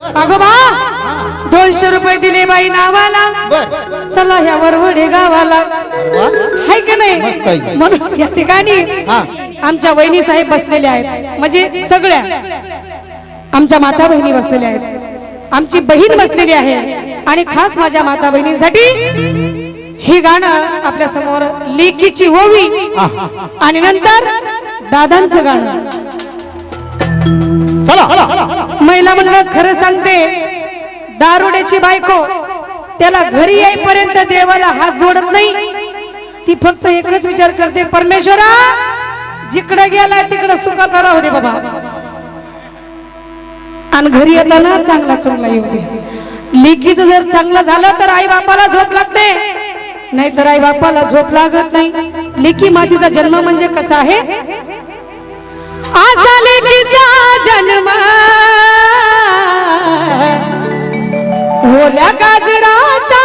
अगोबा दोनशे रुपये दिले बाई नावाला. चला ह्या वरवडे गावाला. हाय का मस्त नाही आहे. म्हणून या ठिकाणी. आमच्या वहिनी साहेब बसलेल्या आहेत. म्हणजे सगळ्या. आमच्या माता बहिणी बसलेल्या आहेत. आमची बहीण बसलेली आहे. आणि खास माझ्या माता बहिणींसाठी हे गाणं आपल्यासमोर लेकीची होवी. आणि नंतर दादांचं गाणं. महिला म्हणलं खरं सांगते दारुड्याची बायको त्याला घरी येईपर्यंत देवाला हात जोडत नाही. ती फक्त एकच विचार करते परमेश्वरा जिकडे गेला तिकडे सुखाचा राहू दे बाबा. आणि घरी येताना चांगला चांगला येऊ दे. लेकीचं जर चांगलं झालं तर आई बापाला झोप लागते. नाही तर आई बापाला झोप लागत नाही. लेकी मातीचा जन्म म्हणजे कसा आहे? असा लेकीचा जन्म. गाजराचा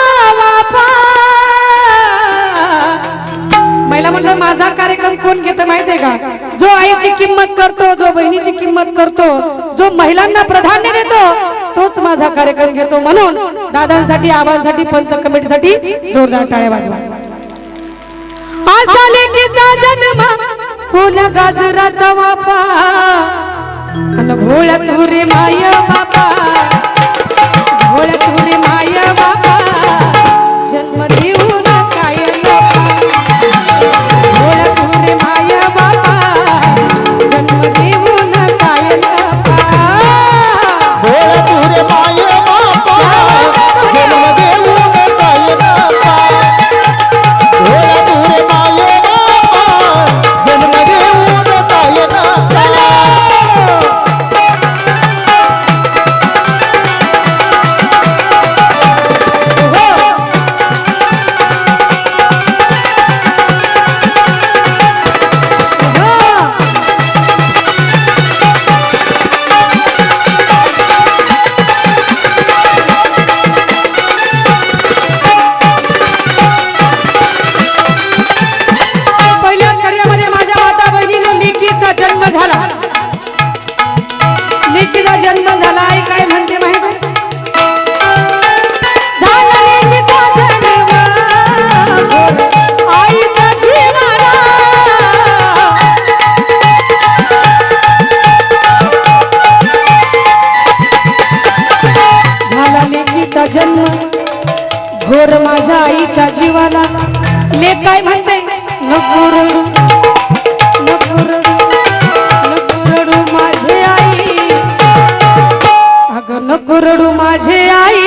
महिला म्हणलं माझा कार्यक्रम कोण घेत माहितीये का? जो आईची किंमत करतो जो बहिणीची किंमत करतो जो महिलांना प्राधान्य देतो तोच माझा कार्यक्रम घेतो. म्हणून दादांसाठी आबांसाठी पंच कमिटीसाठी जोरदार टाळ्या वाजवा. असा लेकीचा जन्म. फुल गाजराचा वापा अन भोळ्या तुरे माय बापा भोळ्या तुरे माय बापा आईच्या ले काय म्हणते? नको रडू. नको रडू. नको रडू माझे आई. अगं नको रडू माझे आई.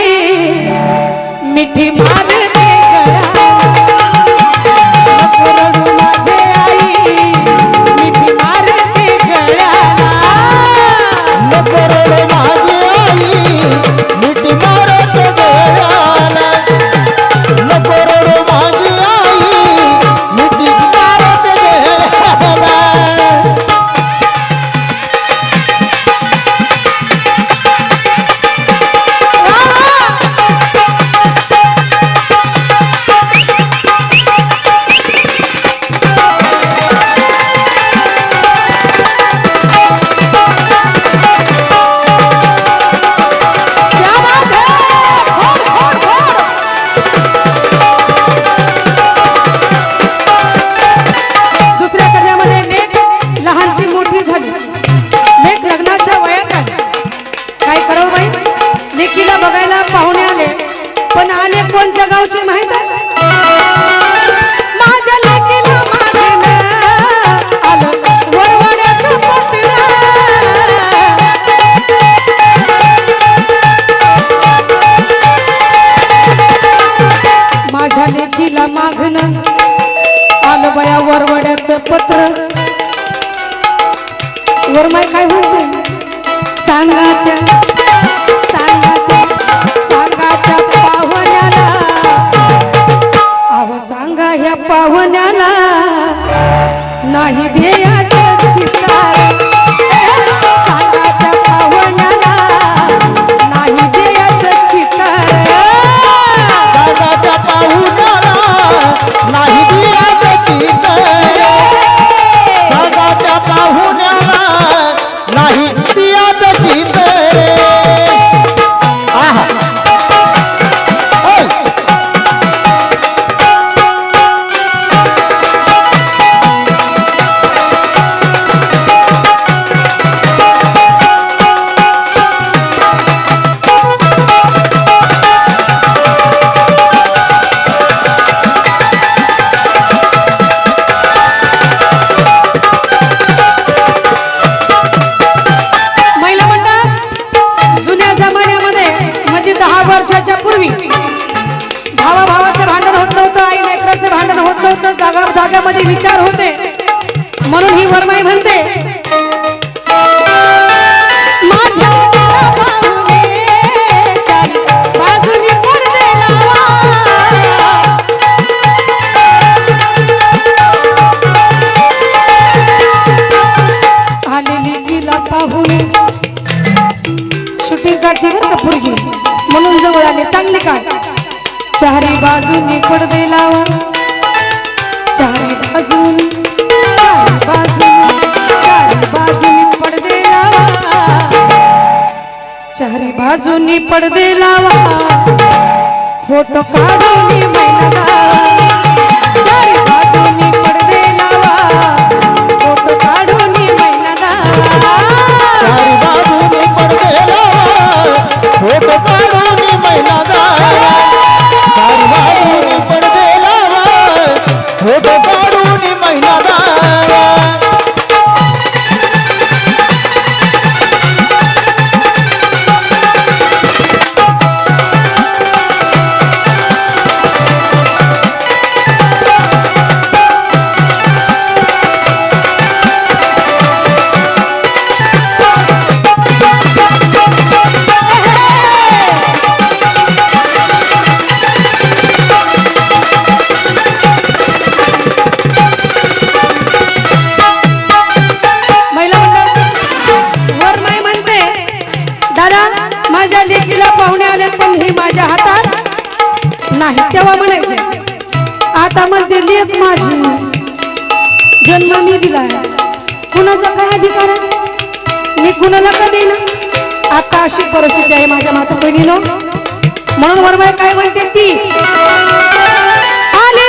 मिठी मारते गळा लेखीला मागणं आलं बया वरवड्याचं पत्र. वरमाय काय म्हणते? सांगा त्या सांगा त्या सांगा त्या पाहुण्याला. अहो सांगा ह्या पाहुण्याला नाही देयाचं जाग्यामध्ये विचार होते. म्हणून ही वरमाई म्हणते शूटिंग काढते बरं का पुरगी. म्हणून जवळ आले चांगले काढ. चारी बाजूने पडदे लावा. चारी चार चार बाजूनी पडदे लावा. चारी पडदे लावा. फोटो काढून मैना आता म्हणते लेख माझी. जन्म मी दिलाय. कुणाचा काय अधिकार आहे? मी कुणाला का देईन? आता अशी परिस्थिती आहे माझ्या माता बहिणीनं म्हणून वरबाई काय म्हणते ती? आले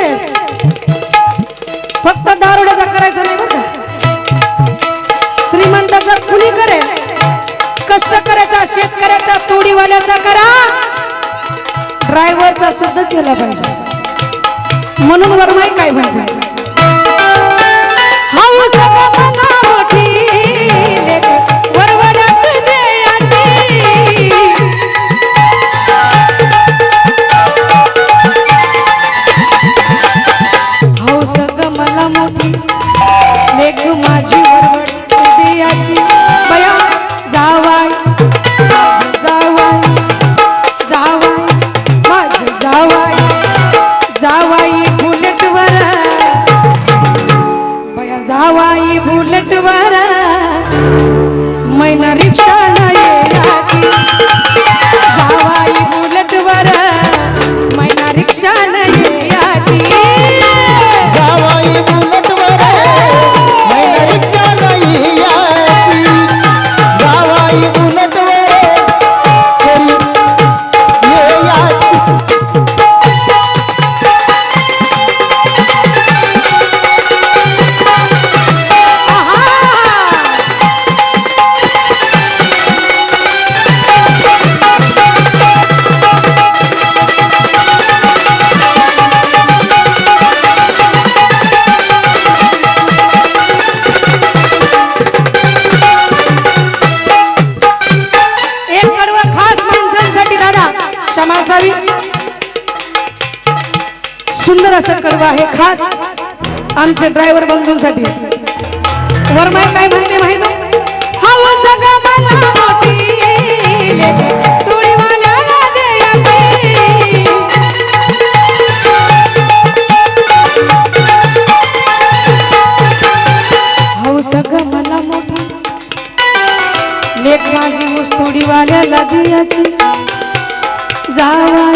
रे. फक्त दारुडाचा करायचा नाही बघा श्रीमंताचा कुणी करे कष्ट करायचा शेतकऱ्याचा तोडीवाल्याचा करा. ड्रायव्हरचा सुद्धा केला पाहिजे. म्हणून वरमाई काय म्हणते? सुंदर असं कडवं आहे खास आमच्या ड्रायव्हर बंधूंसाठी. वर्मा काय म्हणते माहिती? हवं सगळं मला मोठी लेख माझी ऊसतोडी वाल्याला दियाची. जावा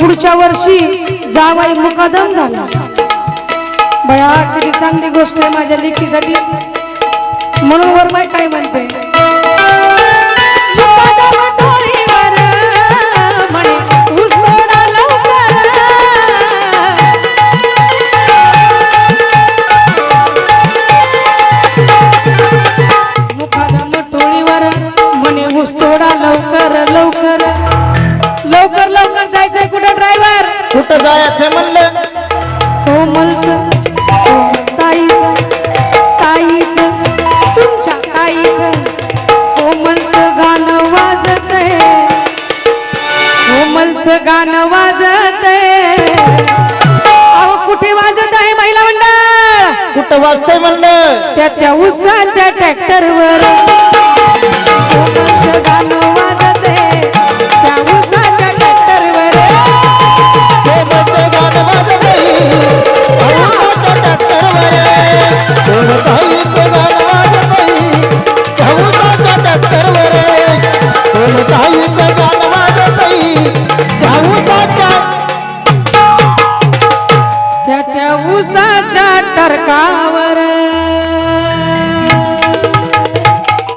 पुढच्या वर्षी जावाई मुकादम झाला. बया किती चांगली गोष्ट आहे माझ्या लेखीसाठी म्हणून वरमाय काय म्हणते? कुठं जायचं म्हणलं. कोमलच ताईच ताईच तुमच्या ताईच कोमलच गाणं वाजत कोमलच गाणं वाजत अहो कुठे वाजत आहे महिला मंडळ? कुठं वाजतंय म्हणलं? त्या त्या उसाच्या ट्रॅक्टरवर.